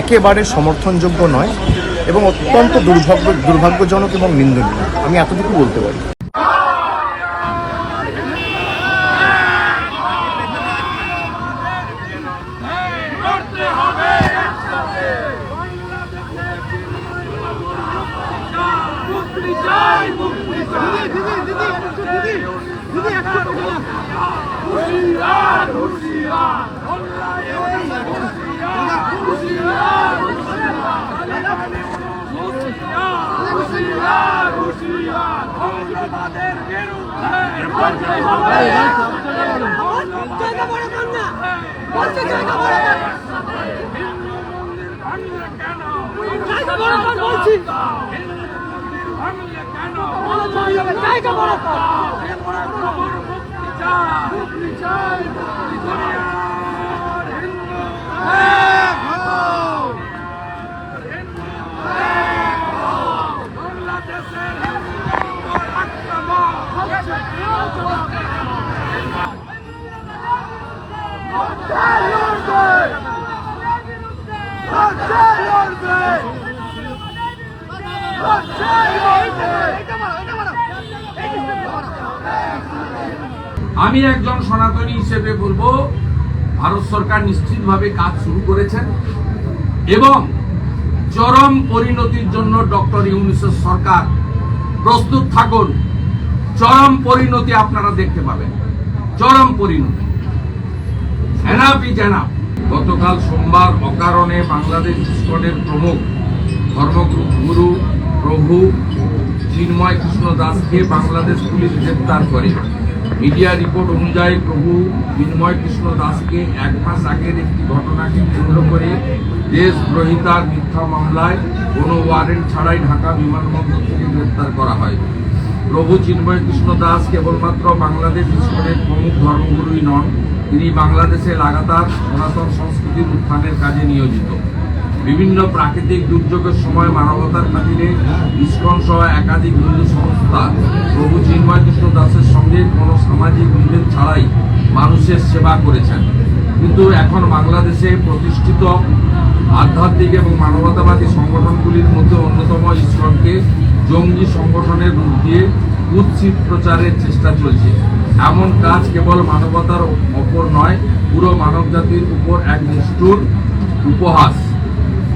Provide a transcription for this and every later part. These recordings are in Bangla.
একেবারে সমর্থনযোগ্য নয় এবং অত্যন্ত দুর্ভাগ্য দুর্ভাগ্যজনক এবং নিন্দনীয়। আমি এতটুকু বলতে পারি। জায়গা বড় কর না বলছে জায়গা বড় কর জায়গা বড় কর বলছি জায়গা বড় কর আমি একজন সনাতনী হিসেবে বলব, ভারত সরকার নিশ্চিতভাবে কাজ শুরু করেছেন এবং চরম পরিণতির জন্য ডক্টর ইউনিসেফ সরকার প্রস্তুত থাকুন। চরম পরিণতি আপনারা দেখতে পাবেন। চরম পরিণতি। এনাফ এনাফ গতকাল সোমবার অকারণে বাংলাদেশ ইস্কনের প্রমুখ ধর্মগুরু প্রভু চিন্ময় কৃষ্ণ দাসকে বাংলাদেশ পুলিশ গ্রেপ্তার করে। মিডিয়া রিপোর্ট অনুযায়ী প্রভু চিন্ময় কৃষ্ণ দাসকে এক মাস আগের একটি ঘটনাকে কেন্দ্র করে দেশদ্রোহিতার মিথ্যা মামলায় কোনো ওয়ারেন্ট ছাড়াই ঢাকা বিমানবন্দর থেকে গ্রেপ্তার করা হয়। প্রভু চিন্ময় কৃষ্ণ দাস কেবলমাত্র বাংলাদেশ ইস্কনের প্রমুখ ধর্মগুরুই নন, তিনি বাংলাদেশে লাগাতার সনাতন সংস্কৃতির উত্থানের কাজে নিয়োজিত। বিভিন্ন প্রাকৃতিক দুর্যোগের সময় মানবতার খাতিরে ইস্কন সহ একাধিক হিন্দু সংস্থা প্রভু চিন্ময় কৃষ্ণ দাসের সঙ্গে কোনো সামাজিক বিভেদ ছাড়াই মানুষের সেবা করেছেন। কিন্তু এখন বাংলাদেশে প্রতিষ্ঠিত আধ্যাত্মিক এবং মানবতাবাদী সংগঠনগুলির মধ্যে অন্যতম ইস্কনকে জঙ্গি সংগঠনের রূপ দিয়ে কুৎসিত প্রচারের চেষ্টা চলছে। এমন কাজ কেবল মানবতার অপর নয়, পুরো মানবজাতির উপর এক নিষ্ঠুর উপহাস।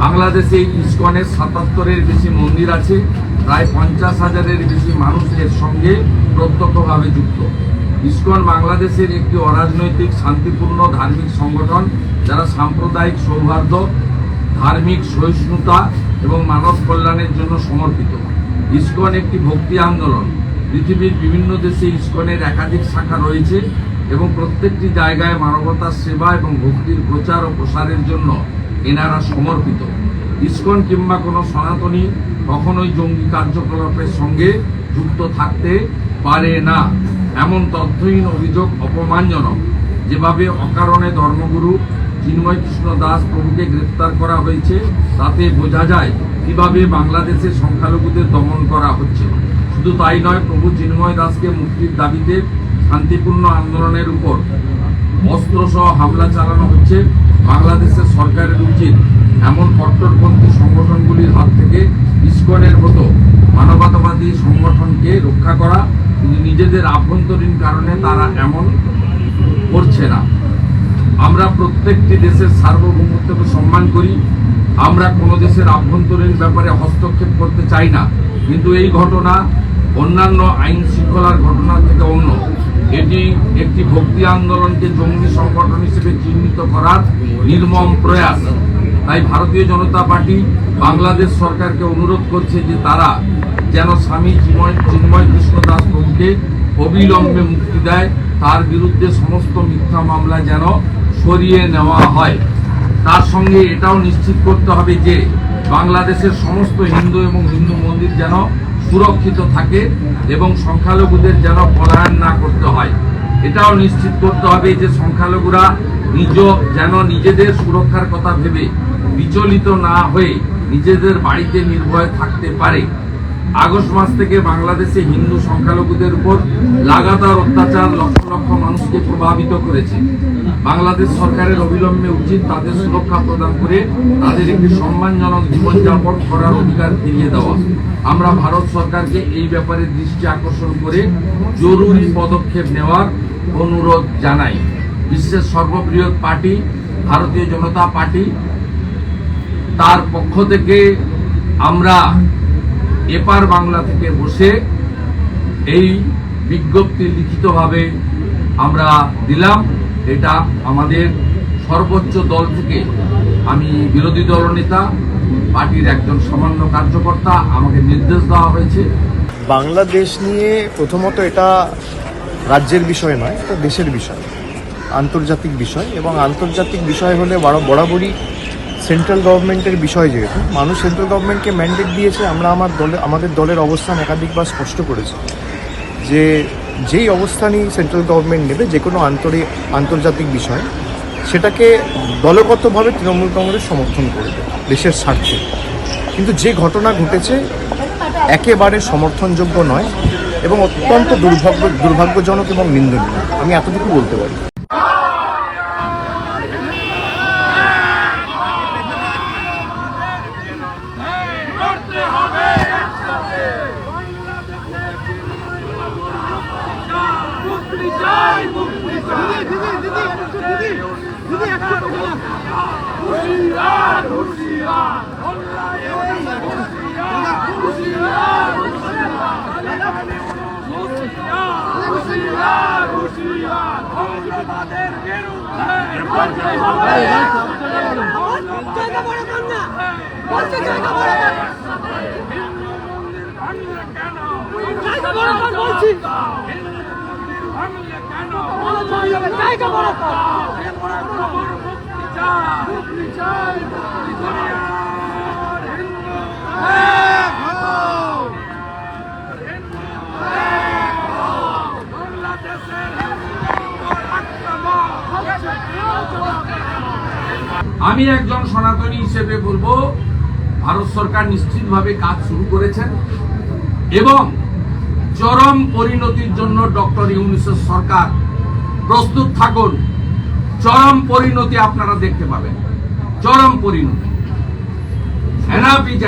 বাংলাদেশে ইস্কনের সাতাত্তরের বেশি মন্দির আছে, প্রায় পঞ্চাশ হাজারের বেশি মানুষ এর সঙ্গে প্রত্যক্ষভাবে যুক্ত। ইস্কন বাংলাদেশের একটি অরাজনৈতিক, শান্তিপূর্ণ, ধার্মিক সংগঠন যারা সাম্প্রদায়িক সৌহার্দ্য, ধার্মিক সহিষ্ণুতা এবং মানব কল্যাণের জন্য সমর্পিত। ইস্কন একটি ভক্তি আন্দোলন। পৃথিবীর বিভিন্ন দেশে ইস্কনের একাধিক শাখা রয়েছে এবং প্রত্যেকটি জায়গায় মানবতার সেবা এবং ভক্তির প্রচার ও প্রসারের জন্য এনারা সমর্পিত। ইস্কন কিংবা কোনো সনাতনী কখনোই জঙ্গি কার্যকলাপের সঙ্গে যুক্ত থাকতে পারে না। এমন তথ্যহীন অভিযোগ অপমানজনক। যেভাবে অকারণে ধর্মগুরু চিন্ময় কৃষ্ণ দাস প্রভুকে গ্রেপ্তার করা হয়েছে, তাতে বোঝা যায় কীভাবে বাংলাদেশে সংখ্যালঘুদের দমন করা হচ্ছে। শুধু তাই নয়, প্রভু চিন্ময় দাসকে মুক্তির দাবিতে শান্তিপূর্ণ আন্দোলনের উপর অস্ত্রসহ হামলা চালানো হচ্ছে। বাংলাদেশের সরকারের উচিত এমন কট্টরপন্থী সংগঠনগুলির হাত থেকে ইস্কনের মতো মানবতাবাদী সংগঠনকে রক্ষা করা কিন্তু নিজেদের আভ্যন্তরীণ কারণে তারা এমন করছে না। আমরা প্রত্যেকটি দেশের সার্বভৌমত্বকে সম্মান করি। আমরা কোনো দেশের আভ্যন্তরীণ ব্যাপারে হস্তক্ষেপ করতে চাই না। কিন্তু এই ঘটনা অন্যান্য আইন শৃঙ্খলার ঘটনা থেকে অন্য। এটি একটি ভক্তি আন্দোলনকে জঙ্গি সংগঠন হিসেবে চিহ্নিত করার নির্মম প্রয়াস। তাই ভারতীয় জনতা পার্টি বাংলাদেশ সরকারকে অনুরোধ করছে যে তারা যেন স্বামী চিন্ময় কৃষ্ণ দাস প্রভুকে অবিলম্বে মুক্তি দেয়। তার বিরুদ্ধে সমস্ত মিথ্যা মামলা যেন সরিয়ে নেওয়া হয়। তার সঙ্গে এটাও নিশ্চিত করতে হবে যে বাংলাদেশের সমস্ত হিন্দু এবং হিন্দু মন্দির যেন সুরক্ষিত থাকে এবং সংখ্যালঘুদের যেন পলায়ন না করতে হয়। এটাও নিশ্চিত করতে হবে যে সংখ্যালঘুরা নিজ যেন নিজেদের সুরক্ষার কথা ভেবে বিচলিত না হয়ে নিজেদের বাড়িতে নির্ভয় থাকতে পারে। আগস্ট মাস থেকে বাংলাদেশে হিন্দু সংখ্যালঘুদের উপর লাগাতার অত্যাচার লক্ষ লক্ষ মানুষকে প্রভাবিত করেছে। বাংলাদেশ সরকারের অবিলম্বে উচিত তাদের সুরক্ষা প্রদান করে তাদের একটি সম্মানজনক জীবনযাপন করার অধিকার ফিরিয়ে দেওয়া। আমরা ভারত সরকারকে এই ব্যাপারে দৃষ্টি আকর্ষণ করে জরুরি পদক্ষেপ নেওয়ার অনুরোধ জানাই। বিশ্বের সর্ববৃহৎ পার্টি, ভারতীয় জনতা পার্টি, তার পক্ষ থেকে আমরা এপার বাংলা থেকে বসে এই বিজ্ঞপ্তি লিখিতভাবে আমরা দিলাম। এটা আমাদের সর্বোচ্চ দল থেকে আমি বিরোধী দলনেতা, পার্টির একজন সামান্য কার্যকর্তা আমাকে নির্দেশ দেওয়া হয়েছে। বাংলাদেশ নিয়ে প্রথমত এটা রাজ্যের বিষয় নয়, এটা দেশের বিষয়, আন্তর্জাতিক বিষয় এবং আন্তর্জাতিক বিষয় হলে বড় বরাবরই সেন্ট্রাল গভর্নমেন্টের বিষয় যেহেতু, মানুষ সেন্ট্রাল গভর্নমেন্টকে ম্যান্ডেট দিয়েছে, আমরা আমার দলে আমাদের দলের অবস্থান একাধিকবার স্পষ্ট করেছি। যে যেই অবস্থানই সেন্ট্রাল গভর্নমেন্ট নেবে, যে কোনো আন্তরিক আন্তর্জাতিক বিষয়, সেটাকে দলগতভাবে তৃণমূল কংগ্রেস সমর্থন করবে, দেশের স্বার্থে। কিন্তু যে ঘটনা ঘটেছে, একেবারে সমর্থনযোগ্য নয় এবং অত্যন্ত দুর্ভাগ্য দুর্ভাগ্যজনক এবং নিন্দনীয়। আমি এতটুকু বলতে পারি মুক্তি চাই মুক্তি চাই দিদি দিদি একটু দিদি দিদি একটু হুশিয়ার হুশিয়ার হুশিয়ার হুশিয়ার হুশিয়ার মৌলবাদের বিরুদ্ধে জায়গা বড় বলছে জায়গা বড় কর জায়গা বড় কর বলছি জায়গা বড় কর আমি একজন সনাতনী হিসেবে বলব ভারত সরকার নিশ্চিতভাবে কাজ শুরু করেছেন এবং চরম পরিণতির জন্য ডক্টর ইউনিসেফ সরকার প্রস্তুত থাকুন। চরম পরিণতি আপনারা দেখতে পাবেন। চরম পরিণতি। Enough is